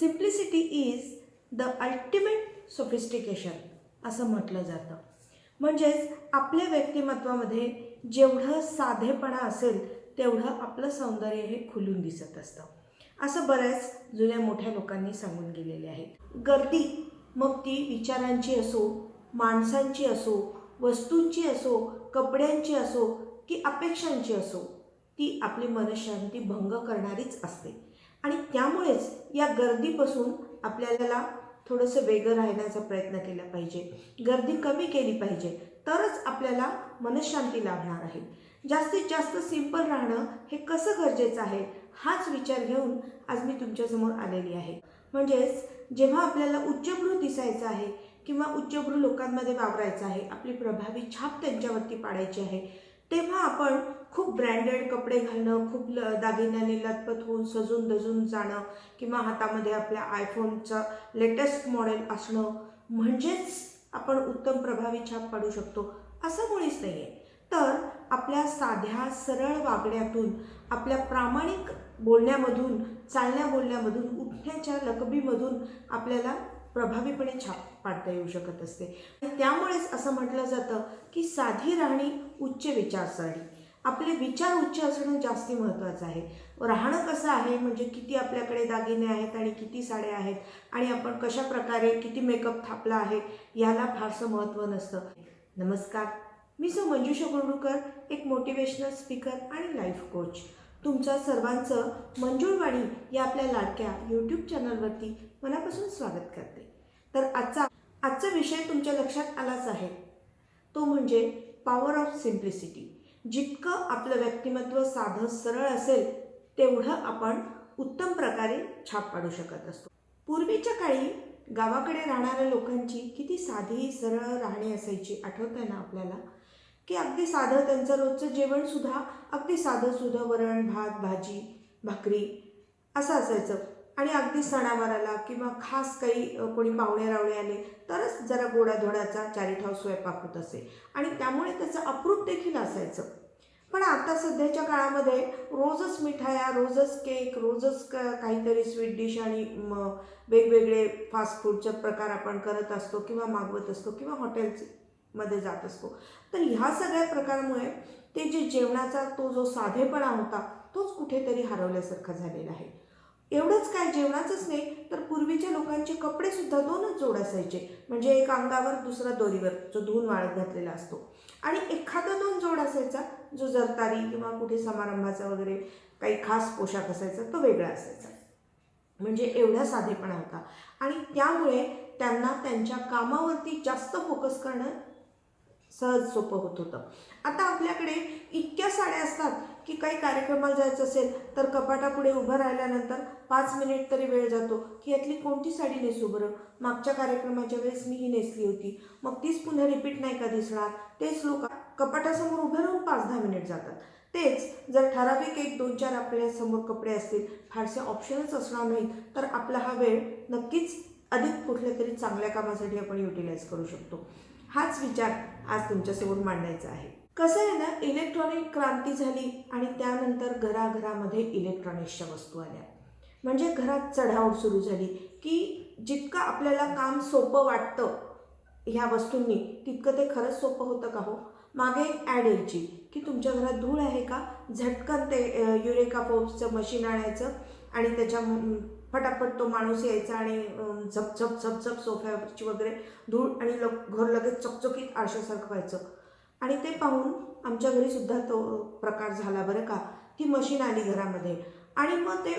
Simplicity is the ultimate sophistication असं म्हटलं जातं. म्हणजेच आपल्या व्यक्तिमत्वामध्ये जेवढं साधेपणा असेल तेवढं आपलं सौंदर्य हे खुलून दिसत असतं. असं बऱ्याच जुन्या मोठ्या लोकांनी सांगून गेलेले आहे. गर्दी मग ती विचारांची असो माणसांची असो वस्तूंची असो कपड्यांची असो की अपेक्षांची असो ती आपली मनशांती भंग करणारीच असते. आणि त्यामुळेच या गर्दीपासून आपल्याला थोडंसं वेगळं राहण्याचा प्रयत्न केला पाहिजे. गर्दी कमी केली पाहिजे तरच आपल्याला मनशांती लाभणार आहे. जास्तीत जास्त सिंपल राहणं हे कसं गरजेचं आहे हाच विचार घेऊन आज मी तुमच्यासमोर आलेली आहे. म्हणजेच जेव्हा आपल्याला उच्चभ्रू दिसायचं आहे किंवा उच्चभ्रू लोकांमध्ये वावरायचं आहे आपली प्रभावी छाप त्यांच्यावरती पाडायची आहे तेव्हा आपण खूप ब्रँडेड कपडे घालणं खूप ल दागिन्याने लतपत होऊन सजून दजून जाणं किंवा हातामध्ये आपल्या आयफोनचं लेटेस्ट मॉडेल असणं म्हणजेच आपण उत्तम प्रभावी छाप पाडू शकतो असं मुळीच नाही आहे तर आपल्या साध्या सरळ वागण्यातून आपल्या प्रामाणिक बोलण्यामधून चालण्या बोलण्यामधून उठण्याच्या लकबीमधून आपल्याला प्रभावीपणे छाप पाडता येऊ शकत असते. त्यामुळेच असं म्हटलं जातं की साधी राहणी उच्च विचारसरणी. आपले विचार उच्च असणं जास्ती महत्त्वाचं आहे. राहणं कसं आहे? म्हणजे किती आपल्याकडे दागिने आहेत आणि किती साड्या आहेत? आणि आपण कशा प्रकारे किती मेकअप थापला आहे? याला फारसं महत्त्व नसतं. नमस्कार. मी सो मंजुषा गुरडूकर एक मोटिवेशनल स्पीकर आणि लाईफ कोच तुमचं सर्वांचं मंजूळवाणी या आपल्या लाडक्या यूट्यूब चॅनलवरती मनापासून स्वागत करते. तर आजचा आजचा विषय तुमच्या लक्षात आलाच आहे. तो म्हणजे पॉवर ऑफ सिम्प्लिसिटी जितकं आपलं व्यक्तिमत्व साधं सरळ असेल तेवढं आपण उत्तम प्रकारे छाप पाडू शकत असतो. पूर्वीच्या काळी गावाकडे राहणाऱ्या लोकांची किती साधी सरळ राहणी असायची आठवतंय ना आपल्याला? की अगदी साधं त्यांचं रोजचं जेवणसुद्धा अगदी साधं वरण भात भाजी भाकरी असं असायचं. आणि अगदी सणावाराला किंवा खास काही कोणी पाहुणे रावळे आले तरच जरा गोडाधोडाचा चारीठाव स्वयंपाक होत असे. आणि त्यामुळे त्याचं अप्रूप देखील असायचं. पण आता सध्याच्या काळामध्ये रोजच मिठाया रोजच केक रोजच काहीतरी स्वीट डिश आणि वेगवेगळे फास्ट फूडचे प्रकार आपण करत असतो किंवा मागवत असतो किंवा हॉटेल्समध्ये जात असतो. तर ह्या सगळ्या प्रकारामुळे ते जे जेवणाचा तो जो साधेपणा होता तोच कुठेतरी हरवल्यासारखा झालेला आहे. एवढंच काय? जेवणाचंच नाही तर पूर्वीच्या लोकांचे कपडे सुद्धा दोनच जोड असायचे. म्हणजे एक अंगावर दुसरा दोरीवर जो धुवून वाळत घातलेला असतो. आणि एखादा दोन जोड असायचा जो जरतारी किंवा कुठे समारंभाचा वगैरे काही खास पोशाख असायचा तो वेगळा असायचा. म्हणजे एवढा साधेपणा होता. आणि त्यामुळे त्यांना त्यांच्या कामावरती जास्त फोकस करणं सहज सोपं होत होतं. आता आपल्याकडे इतक्या साड्या असतात की काही कार्यक्रमाला जायचं असेल तर कपाटापुढे उभं राहिल्यानंतर पाच मिनिट तरी वेळ जातो की यातली कोणती साडी नेसू बरं? मागच्या कार्यक्रमाच्या वेळेस मी ही नेसली होती. मग तीच पुन्हा रिपीट नाही का दिसणार? तेच लोक कपाटासमोर उभे राहून पाच दहा मिनिट जातात. तेच जर ठराविक एक दोन चार आपल्यासमोर कपडे असतील फारसे ऑप्शनच असणार नाहीत तर आपला हा वेळ नक्कीच अधिक कुठल्या तरी चांगल्या कामासाठी आपण युटिलाइज करू शकतो. हाच विचार आज तुमच्यासमोर मांडायचा आहे. कसं आहे ना इलेक्ट्रॉनिक क्रांती झाली आणि त्यानंतर घराघरामध्ये इलेक्ट्रॉनिक्सच्या वस्तू आल्या. म्हणजे घरात चढाओढ सुरू झाली की जितकं आपल्याला काम सोपं वाटतं ह्या वस्तूंनी तितकं ते खरंच सोपं होतं का हो? मागे एक ॲड यायची की तुमच्या घरात धूळ आहे का? झटकन ते युरेका फोर्सचं मशीन आणायचं आणि त्याच्या फटाफट तो माणूस यायचा आणि झपझप झप झप झप झप सोफ्यावरची वगैरे धूळ आणि ल घर लगेच चकचकीत आरशासारखं व्हायचं. आणि ते पाहून आमच्या घरी सुद्धा तो प्रकार झाला बरं का ती मशीन आली घरामध्ये. आणि मग ते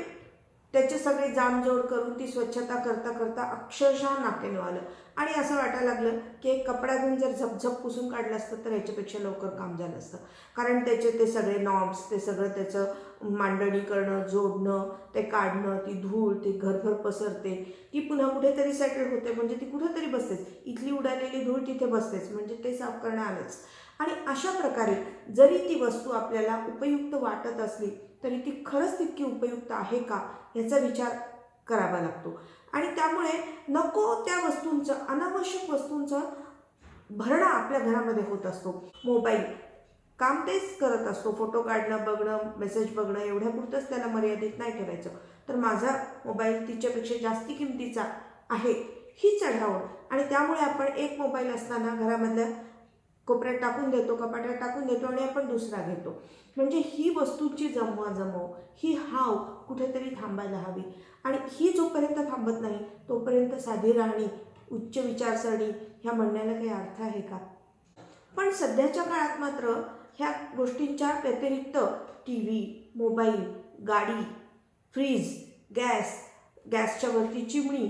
त्याचे सगळे जामजोड करून ती स्वच्छता करता करता अक्षरशः नाकेनं आलं. आणि असं वाटायला लागलं की एक कपडा घेऊन जर झपझप पुसून काढलं असतं तर ह्याच्यापेक्षा लवकर काम झालं असतं. कारण त्याचे ते सगळे नॉब्स ते सगळं त्याचं मांडणी करणं जोडणं ते काढणं ती धूळ ती घरभर पसरते. ती पुन्हा कुठेतरी सेटल होते. म्हणजे ती कुठेतरी बसतेच. इथली उडालेली धूळ तिथे बसतेच. म्हणजे ते साफ करणं आलंच. आणि अशा प्रकारे जरी ती वस्तू आपल्याला उपयुक्त वाटत असली तरी ती खरंच तितकी उपयुक्त आहे का याचा विचार करावा लागतो. आणि त्यामुळे नको त्या वस्तूंचं अनावश्यक वस्तूंचं भरणा आपल्या घरामध्ये होत असतो. मोबाईल काम तेच करत असतो. फोटो काढणं बघणं मेसेज बघणं एवढ्यापुरतंच त्याला मर्यादित नाही ठेवायचं. तर माझा मोबाईल तिच्यापेक्षा जास्ती किमतीचा आहे ही चढावं आणि त्यामुळे आपण एक मोबाईल असताना घरामधल्या कोपऱ्यात टाकून देतो कपाट्यात टाकून देतो आणि आपण दुसरा घेतो. म्हणजे ही वस्तूंची जमवाजमव ही हाव कुठेतरी थांबायला हवी. आणि ही जोपर्यंत थांबत नाही तोपर्यंत साधी राहणी उच्च विचारसरणी ह्या म्हणण्याला काही अर्थ आहे का? पण सध्याच्या काळात मात्र ह्या गोष्टींच्या व्यतिरिक्त टी व्ही मोबाईल गाडी फ्रीज गॅस गॅसच्या वरती चिमणी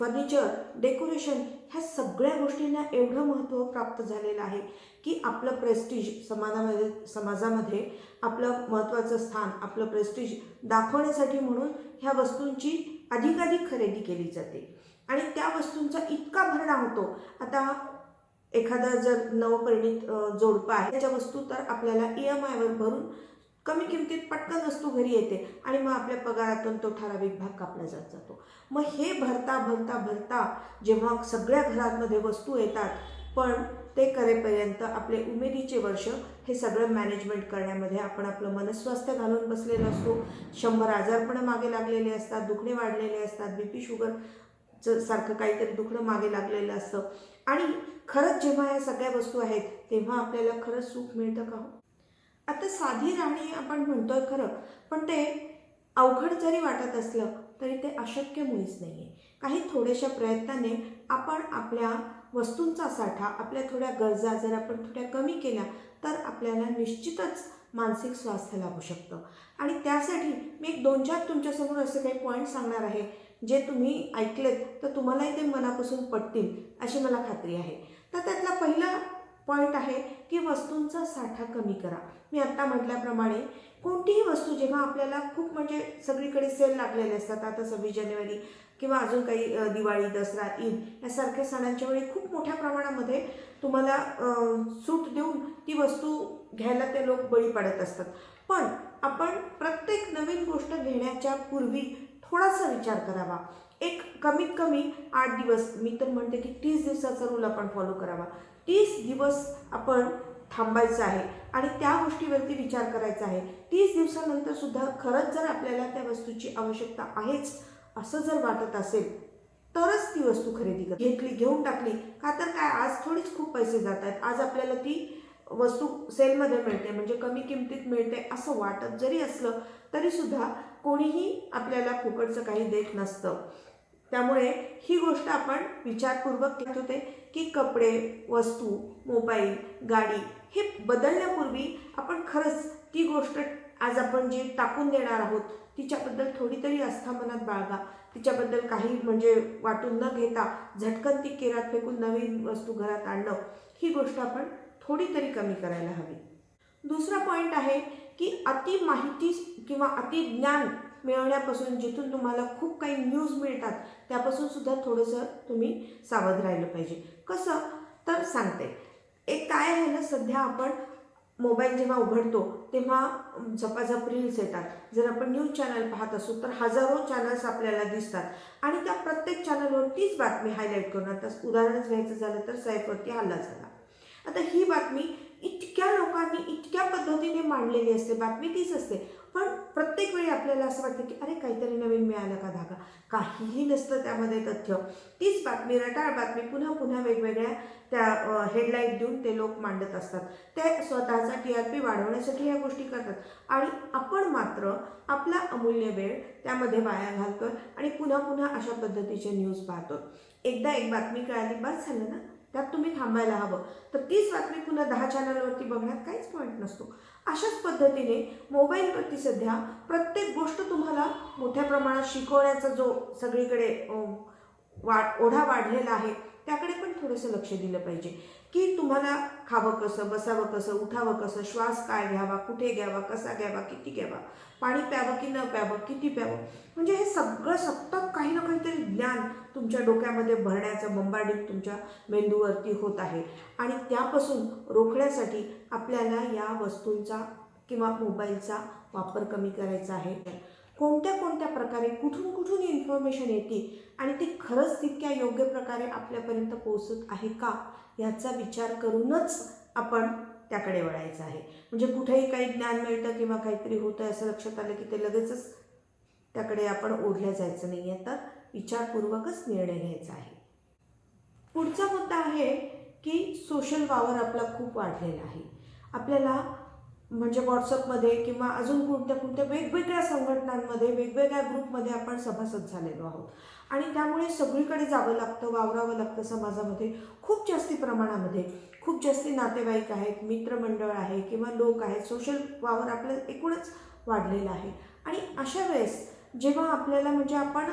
फर्निचर डेकोरेशन ह्या सगळ्या गोष्टींना एवढं महत्त्व प्राप्त झालेलं आहे की आपलं प्रेस्टिज समाजामध्ये समाजामध्ये आपलं महत्त्वाचं स्थान आपलं प्रेस्टिज दाखवण्यासाठी म्हणून ह्या वस्तूंची अधिकाधिक खरेदी केली जाते. आणि त्या वस्तूंचा इतका भरणा होतो. आता एखादा जर नवपरिणित जोडपा जोडपं आहे त्याच्या वस्तू तर आपल्याला ई एम आयवर भरून कमी किमतीत पटकन वस्तू घरी येते आणि मग आपल्या पगारातून तो ठराविक भाग कापला जात जातो. मग हे भरता भरता भरता जेव्हा सगळ्या घरांमध्ये वस्तू येतात पण ते करेपर्यंत आपले उमेदीचे वर्ष हे सगळं मॅनेजमेंट करण्यामध्ये आपण आपलं मनस्वास्थ्य घालून बसलेलं असतो. शंभर आजारपणं मागे लागलेले असतात दुखणे वाढलेले असतात बी पी शुगर सारखं काहीतरी दुखणं मागे लागलेलं असतं. आणि खरंच जेव्हा या सगळ्या वस्तू आहेत तेव्हा आपल्याला खरंच सुख मिळतं का हो? आता साधी राणी आपण म्हणतोय खरं पण ते अवघड जरी वाटत असलं तरी ते अशक्य मुळीच नाही आहे काही थोड्याशा प्रयत्नाने आपण आपल्या वस्तूंचा साठा आपल्या थोड्या गरजा जर आपण थोड्या कमी केल्या तर आपल्याला निश्चितच मानसिक स्वास्थ्य लाभू शकतं. आणि त्यासाठी मी एक दोन चार तुमच्यासमोर असे काही पॉईंट सांगणार आहे जे तुम्ही ऐकलेत तर तुम्हालाही ते मनापासून पटतील अशी मला खात्री आहे. तर त्यातला पहिला पॉईंट आहे की वस्तूंचा साठा कमी करा. मी आत्ता म्हटल्याप्रमाणे कोणतीही वस्तू जेव्हा आपल्याला खूप म्हणजे सगळीकडे सेल लागलेले असतात आता सव्वीस जानेवारी किंवा अजून काही दिवाळी दसरा ईद यासारख्या सणांच्या वेळी खूप मोठ्या प्रमाणामध्ये तुम्हाला सूट देऊन ती वस्तू घ्यायला ते लोक बळी पडत असतात. पण आपण प्रत्येक नवीन गोष्ट घेण्याच्या पूर्वी थोडासा विचार करावा. एक कमीत कमी आठ दिवस. मी तर म्हणते की तीस दिवसाचा रूल आपण फॉलो करावा. तीस दिवस आपण थांबायचं आहे आणि त्या गोष्टीवरती विचार करायचा आहे. तीस दिवसानंतर सुद्धा खरंच जर आपल्याला त्या वस्तूची आवश्यकता आहेच असं जर वाटत असेल तरच ती वस्तू खरेदी कर. घेतली घेऊन टाकली का तर काय आज थोडीच खूप पैसे जात आहेत. आज आपल्याला ती वस्तू सेलमध्ये मिळते म्हणजे कमी किमतीत मिळते असं वाटत जरी असलं तरी सुद्धा कोणीही आपल्याला फुकटचं काही देत नसतं. त्यामुळे ही गोष्ट आपण विचारपूर्वक घेत होते की कपडे वस्तू मोबाईल गाडी हे बदलण्यापूर्वी आपण खरंच ती गोष्ट आज आपण जी टाकून देणार आहोत तिच्याबद्दल थोडी तरी आस्था मनात बाळगा. तिच्याबद्दल काही म्हणजे वाटून न घेता झटकन ती केरात फेकून नवीन वस्तू घरात आणणं ही गोष्ट आपण थोडी तरी कमी करायला हवी. दुसरा पॉईंट आहे की अति माहिती किंवा अति ज्ञान मिळवण्यापासून जिथून तुम्हाला खूप काही न्यूज मिळतात त्यापासून सुद्धा थोडंसं तुम्ही सावध राहिलं पाहिजे. कसं? तर सांगते. एक काय आहे ना सध्या आपण मोबाईल जेव्हा उघडतो तेव्हा झपाझप रील्स येतात. जर आपण न्यूज चॅनल पाहत असू तर हजारो चॅनल्स आपल्याला दिसतात. आणि त्या प्रत्येक चॅनलवर तीच बातमी हायलाईट करून आता उदाहरणच घ्यायचं झालं तर सैफवरती हल्ला झाला. आता ही बातमी इतक्या लोकांनी इतक्या पद्धतीने मांडलेली असते बातमी तीच असते. पण प्रत्येक वेळी आपल्याला असं वाटतं की अरे काहीतरी नवीन मिळालं का धागा? काहीही नसतं त्यामध्ये तथ्य. तीच बातमी रटाळ बातमी पुन्हा पुन्हा वेगवेगळ्या त्या हेडलाईट देऊन ते लोक मांडत असतात. ते स्वतःचा टी आर पी वाढवण्यासाठी या गोष्टी करतात. आणि आपण मात्र आपला अमूल्य वेळ त्यामध्ये वाया घालतोय आणि पुन्हा पुन्हा अशा पद्धतीचे न्यूज पाहतो एकदा एक बातमी कळाली बस झालं ना? त्यात तुम्ही थांबायला हवं. तर तीच बातमी पुन्हा दहा चॅनलवरती बघण्यात काहीच पॉईंट नसतो. अशाच पद्धतीने मोबाईलवरती सध्या प्रत्येक गोष्ट तुम्हाला मोठ्या प्रमाणात शिकवण्याचा जो सगळीकडे वाढ ओढा वाढलेला आहे त्याकडे पण थोडंसं लक्ष दिलं पाहिजे. की तुम्हाला खावं कसं बसावं कसं उठावं कसं श्वास काय घ्यावा कुठे घ्यावा कसा घ्यावा किती घ्यावा पाणी प्यावं की न प्यावं किती प्यावं म्हणजे हे सगळं सतत काही ना काहीतरी ज्ञान तुमच्या डोक्यामध्ये भरण्याचं बंबाडित तुमच्या मेंदूवरती होत आहे. आणि त्यापासून रोखण्यासाठी आपल्याला या वस्तूंचा किंवा मोबाईलचा वापर कमी करायचा आहे. कोणत्या कोणत्या प्रकारे कुठून कुठून इन्फॉर्मेशन येते आणि ती खरंच तितक्या योग्य प्रकारे आपल्यापर्यंत पोहोचत आहे का याचा विचार करूनच आपण त्याकडे वळायचं आहे. म्हणजे कुठेही काही ज्ञान मिळतं किंवा काहीतरी होतं असं लक्षात आलं की ते लगेचच त्याकडे आपण ओढल्या जायचं नाही आहे तर विचारपूर्वकच निर्णय घ्यायचा आहे. पुढचा मुद्दा आहे की सोशल वावर आपला खूप वाढलेला आहे. आपल्याला म्हणजे व्हॉट्सअपमध्ये किंवा अजून कोणत्या कोणत्या वेगवेगळ्या संघटनांमध्ये वेगवेगळ्या ग्रुपमध्ये आपण सभासद झालेलो आहोत. आणि त्यामुळे सगळीकडे जावं लागतं वावरावं लागतं समाजामध्ये. खूप जास्ती प्रमाणामध्ये. खूप जास्ती नातेवाईक आहेत मित्रमंडळ आहे किंवा लोक आहेत. सोशल वावर आपलं एकूणच वाढलेलं आहे. आणि अशा वेळेस जेव्हा आपल्याला म्हणजे आपण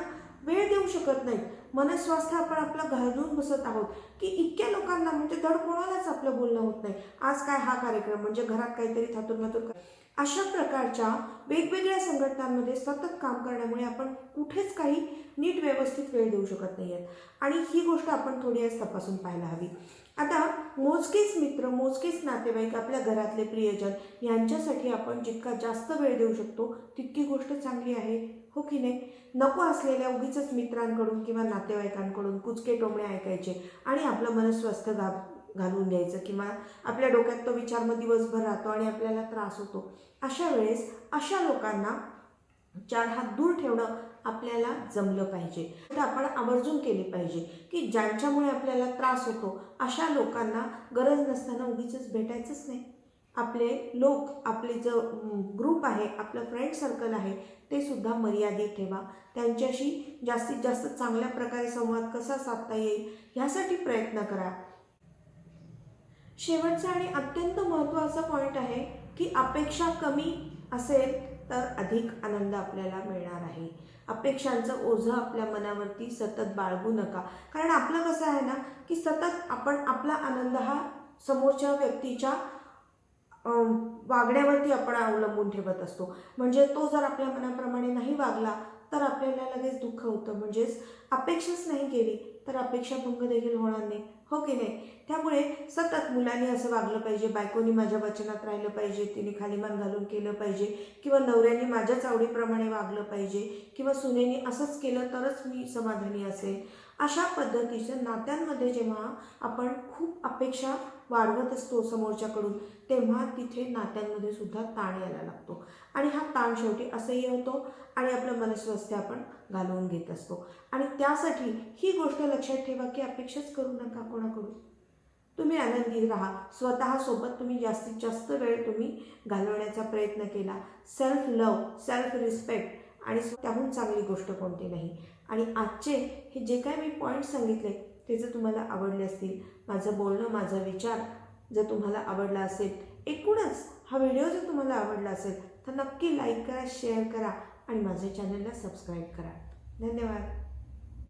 वेळ देऊ शकत नाही. मनस्वास्थ्य आपण आपलं घालून बसत आहोत. की इतक्या लोकांना म्हणजे धड कोणालाच आपलं बोलणं होत नाही. आज काय हा कार्यक्रम? म्हणजे घरात काहीतरी थातून मातून अशा प्रकारच्या वेगवेगळ्या संघटनांमध्ये सतत काम करण्यामुळे आपण कुठेच काही नीट व्यवस्थित वेळ देऊ शकत नाही आहेत. आणि ही गोष्ट आपण थोडी आज तपासून पाहायला हवी. आता मोजकेच मित्र मोजकेच नातेवाईक आपल्या घरातले प्रियजन यांच्यासाठी आपण जितका जास्त वेळ देऊ शकतो तितकी गोष्ट चांगली आहे. हो की नाही? नको असलेल्या उगीच मित्रांकडून किंवा नातेवाईकांकडून कुचके टोमणे ऐकायचे आणि आपलं मन स्वस्थ गा घालून द्यायचं किंवा आपल्या डोक्यात तो विचार मग दिवसभर राहतो आणि आपल्याला त्रास होतो. अशा वेळेस अशा लोकांना चार हात दूर ठेवणं आपल्याला जमलं पाहिजे. तर आपण आवर्जून केली पाहिजे की ज्यांच्यामुळे आपल्याला त्रास होतो अशा लोकांना गरज नसताना उगीच भेटायचंच नाही. आपले लोक आपले जो ग्रुप आहे आपलं फ्रेंड सर्कल आहे ते सुद्धा मर्यादित ठेवा. त्यांच्याशी जास्तीत जास्त चांगल्या प्रकारे संवाद कसा साधता येईल ह्यासाठी प्रयत्न करा. शेवटचा आणि अत्यंत महत्त्वाचा पॉईंट आहे की अपेक्षा कमी असेल तर अधिक आनंद आपल्याला मिळणार आहे. अपेक्षांचं ओझं आपल्या मनावरती सतत बाळगू नका. कारण आपलं कसं आहे ना की सतत आपण आपला आनंद हा समोरच्या व्यक्तीच्या वागण्यावरती आपण अवलंबून ठेवत असतो. म्हणजे तो जर आपल्या मनाप्रमाणे नाही वागला तर आपल्याला लगेच दुःख होतं. म्हणजेच अपेक्षाच नाही केली तर अपेक्षाभंग देखील होणार नाही. हो की नाही? त्यामुळे सतत मुलांनी असं वागलं पाहिजे बायकोनी माझ्या वचनात राहिलं पाहिजे तिने खालीमान घालून केलं पाहिजे किंवा नवऱ्याने माझ्याच आवडीप्रमाणे वागलं पाहिजे किंवा सुनेनी असंच केलं तरच मी समाधानी असेल. अशा पद्धतीच्या नात्यांमध्ये जेव्हा आपण खूप अपेक्षा वाढवत असतो समोरच्याकडून तेव्हा तिथे नात्यांमध्ये सुद्धा ताण यायला लागतो. आणि हा ताण शेवटी असह्य होतो आणि आपलं मनस्वास्थ्य आपण घालवून घेत असतो. आणि त्यासाठी ही गोष्ट लक्षात ठेवा की अपेक्षाच करू नका कोणाकडून. तुम्ही आनंदी राहा. स्वतःसोबत तुम्ही जास्तीत जास्त वेळ तुम्ही घालवण्याचा प्रयत्न केला. सेल्फ लव सेल्फ रिस्पेक्ट आणि त्याहून चांगली गोष्ट कोणती नाही. आणि आजचे हे जे काय मी पॉईंट सांगितले ते जर तुम्हाला आवडले असतील माझं बोलणं माझा विचार जर तुम्हाला आवडला असेल एकूणच हा व्हिडिओ जर तुम्हाला आवडला असेल तर नक्की लाईक करा शेअर करा आणि माझ्या चॅनलला सबस्क्राईब करा. धन्यवाद.